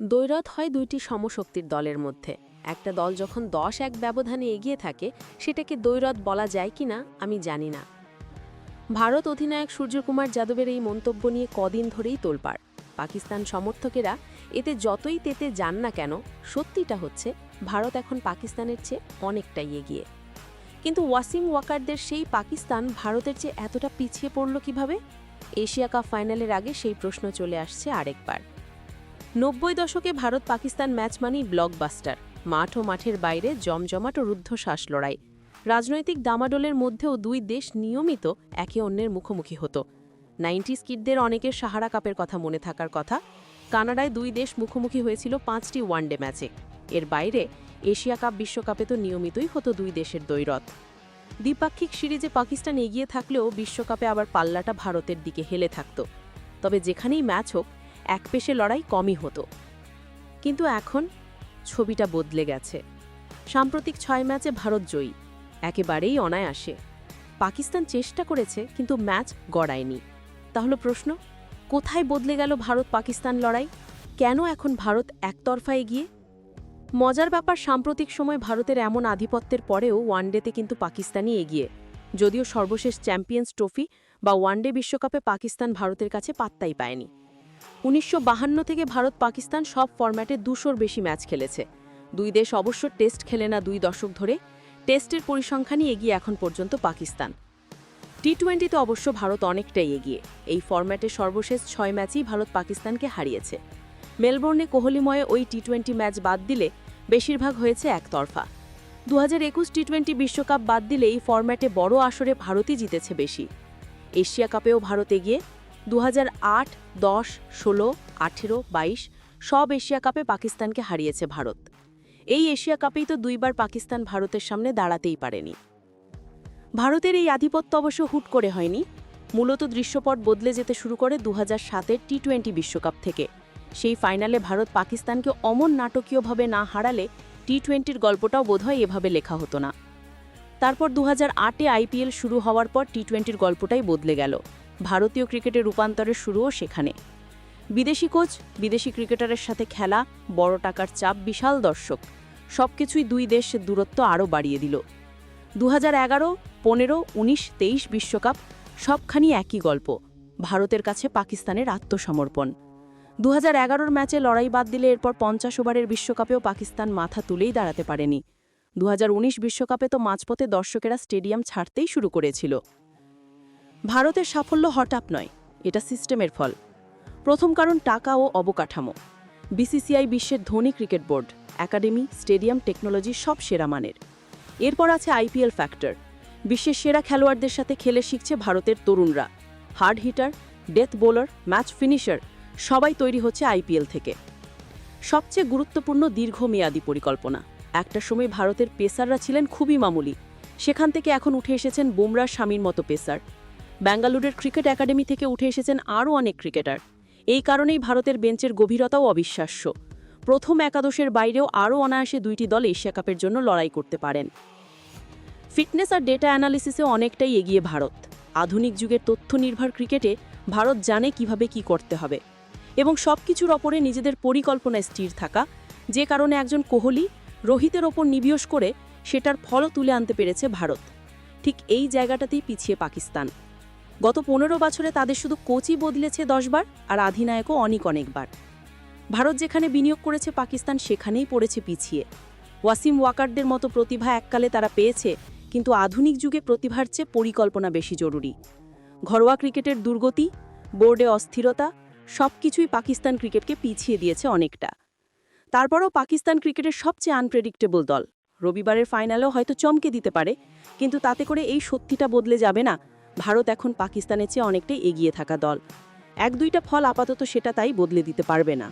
দ্বৈরথ হয় দুইটি সমশক্তির দলের মধ্যে। একটা দল যখন দশ এক ব্যবধানে এগিয়ে থাকে, সেটাকে দ্বৈরথ বলা যায় কিনা আমি জানি না। ভারত অধিনায়ক সূর্যকুমার যাদবের এই মন্তব্য নিয়ে কদিন ধরেই তোলপাড়। পাকিস্তান সমর্থকেরা, এতে যতই তেতে যান না কেন, সত্যিটা হচ্ছে, ভারত এখন পাকিস্তানের চেয়ে অনেকটাই এগিয়ে। কিন্তু ওয়াসিম ওয়াকারদের সেই পাকিস্তান ভারতের চেয়ে এতটা পিছিয়ে পড়ল কীভাবে? এশিয়া কাপ ফাইনালের আগে সেই প্রশ্ন চলে আসছে আরেকবার। নব্বই দশকে ভারত পাকিস্তান ম্যাচ মানেই ব্লকবাস্টার মাঠ ও মাঠের বাইরে জমজমাট ও রুদ্ধশ্বাস লড়াই। রাজনৈতিক দামাডোলের মধ্যেও দুই দেশ নিয়মিত একে অন্যের মুখোমুখি হতো। নাইনটিস কিডদের অনেকের সাহারা কাপের কথা মনে থাকার কথা, কানাডায় দুই দেশ মুখোমুখি হয়েছিল পাঁচটি ওয়ানডে ম্যাচে। এর বাইরে এশিয়া কাপ, বিশ্বকাপে তো নিয়মিতই হতো দুই দেশের দ্বৈরথ। দ্বিপাক্ষিক সিরিজে পাকিস্তান এগিয়ে থাকলেও বিশ্বকাপে আবার পাল্লাটা ভারতের দিকে হেলে থাকত। তবে যেখানেই ম্যাচ হোক এক পেশে লড়াই কমই হতো। কিন্তু এখন ছবিটা বদলে গেছে। সাম্প্রতিক ছয় ম্যাচে ভারত জয়ী, একেবারেই অনায়াসে। পাকিস্তান চেষ্টা করেছে, কিন্তু ম্যাচ গড়ায়নি। তাহলে প্রশ্ন, কোথায় বদলে গেল ভারত পাকিস্তান লড়াই? কেন এখন ভারত একতরফায় এগিয়ে? মজার ব্যাপার, সাম্প্রতিক সময় ভারতের এমন আধিপত্যের পরেও ওয়ানডেতে কিন্তু পাকিস্তানই এগিয়ে। যদিও সর্বশেষ চ্যাম্পিয়ন্স ট্রফি বা ওয়ানডে বিশ্বকাপে পাকিস্তান ভারতের কাছে পাত্তাই পায়নি। উনিশশো থেকে ভারত পাকিস্তান সব ফরম্যাটে দুশোর বেশি ম্যাচ খেলেছে। দুই দেশ অবশ্য টেস্ট খেলে না দুই দশক ধরে। টেস্টের পরিসংখ্যানই এগিয়ে এখন পর্যন্ত পাকিস্তান। টি টোয়েন্টিতে অবশ্য ভারত অনেকটাই এগিয়ে। এই ফরম্যাটে সর্বশেষ ছয় ম্যাচই ভারত পাকিস্তানকে হারিয়েছে। মেলবোর্নে কোহলিময়ে ওই টি টোয়েন্টি ম্যাচ বাদ দিলে বেশিরভাগ হয়েছে একতরফা। দু হাজার একুশ টি টোয়েন্টি বিশ্বকাপ বাদ দিলে এই ফরম্যাটে বড় আসরে ভারতই জিতেছে বেশি। এশিয়া কাপেও ভারত এগিয়ে। দু হাজার আট, দশ, ষোলো, আঠেরো, বাইশ সব এশিয়া কাপে পাকিস্তানকে হারিয়েছে ভারত। এই এশিয়া কাপেই তো দুইবার পাকিস্তান ভারতের সামনে দাঁড়াতেই পারেনি। ভারতের এই আধিপত্য অবশ্য হুট করে হয়নি। মূলত দৃশ্যপট বদলে যেতে শুরু করে দু হাজার সাতের টি টোয়েন্টি বিশ্বকাপ থেকে। সেই ফাইনালে ভারত পাকিস্তানকে অমন নাটকীয়ভাবে না হারালে টি টোয়েন্টির গল্পটাও বোধহয় এভাবে লেখা হতো না। তারপর দু হাজার আটে আইপিএল শুরু হওয়ার পর টি টোয়েন্টির গল্পটাই বদলে গেল। ভারতীয় ক্রিকেটের রূপান্তরের শুরুও সেখানে। বিদেশি কোচ, বিদেশি ক্রিকেটারের সাথে খেলা, বড় টাকার চাপ, বিশাল দর্শক, সবকিছুই দুই দেশের দূরত্ব আরও বাড়িয়ে দিল। দু হাজার এগারো, পনেরো, উনিশ, তেইশ বিশ্বকাপ, সবখানি একই গল্প, ভারতের কাছে পাকিস্তানের আত্মসমর্পণ। দু হাজার এগারোর ম্যাচে লড়াই বাদ দিলে এরপর পঞ্চাশ ওভারের বিশ্বকাপেও পাকিস্তান মাথা তুলেই দাঁড়াতে পারেনি। দু বিশ্বকাপে তো মাঝপথে দর্শকেরা স্টেডিয়াম ছাড়তেই শুরু করেছিল। ভারতের সাফল্য হঠাৎ নয়, এটা সিস্টেমের ফল। প্রথম কারণ টাকা ও অবকাঠামো। বিসিসিআই বিশ্বের ধনী cricket board, academy, stadium, technology সব সেরা মানের। এরপর আছে আইপিএল ফ্যাক্টর। বিশ্বের সেরা খেলোয়াড়দের সাথে খেলে শিখছে ভারতের তরুণরা। Hard hitter, death bowler, match finisher, সবাই তৈরি হচ্ছে আইপিএল থেকে। সবচেয়ে গুরুত্বপূর্ণ দীর্ঘমেয়াদী পরিকল্পনা। একটা সময় ভারতের পেসাররা ছিলেন খুবই মামুলি। সেখান থেকে এখন উঠে এসেছেন বুমরা স্বামীর মতো পেসার। ব্যাঙ্গালুরের ক্রিকেট একাডেমি থেকে উঠে এসেছেন আরও অনেক ক্রিকেটার। এই কারণেই ভারতের বেঞ্চের গভীরতাও অবিশ্বাস্য। প্রথম একাদশের বাইরেও আরও অনায়াসে দুইটি দল এশিয়া কাপের জন্য লড়াই করতে পারেন। ফিটনেস আর ডেটা অ্যানালিসিসে অনেকটাই এগিয়ে ভারত। আধুনিক যুগের তথ্য নির্ভর ক্রিকেটে ভারত জানে কীভাবে কি করতে হবে এবং সব কিছুর ওপরে নিজেদের পরিকল্পনায় স্থির থাকা, যে কারণে একজন কোহলি রোহিতের ওপর নিবিয়স করে সেটার ফলও তুলে আনতে পেরেছে ভারত। ঠিক এই জায়গাটাতেই পিছিয়ে পাকিস্তান। গত পনেরো বছরে তাদের শুধু কোচই বদলেছে দশবার, আর অধিনায়কও অনেক অনেকবার। ভারত যেখানে বিনিয়োগ করেছে, পাকিস্তান সেখানেই পড়েছে পিছিয়ে। ওয়াসিম ওয়াকারদের মতো প্রতিভা এককালে তারা পেয়েছে, কিন্তু আধুনিক যুগে প্রতিভার চেয়ে পরিকল্পনা বেশি জরুরি। ঘরোয়া ক্রিকেটের দুর্গতি, বোর্ডে অস্থিরতা সব কিছুই পাকিস্তান ক্রিকেটকে পিছিয়ে দিয়েছে অনেকটা। তারপরও পাকিস্তান ক্রিকেটের সবচেয়ে আনপ্রেডিক্টেবল দল। রবিবারের ফাইনালেও হয়তো চমকে দিতে পারে, কিন্তু তাতে করে এই সত্যিটা বদলে যাবে না ভারত এখন পাকিস্তানের চেয়ে অনেকটাই এগিয়ে থাকা দল। এক দুইটা ফল আপাতত সেটা তাই বদলে দিতে পারবে না।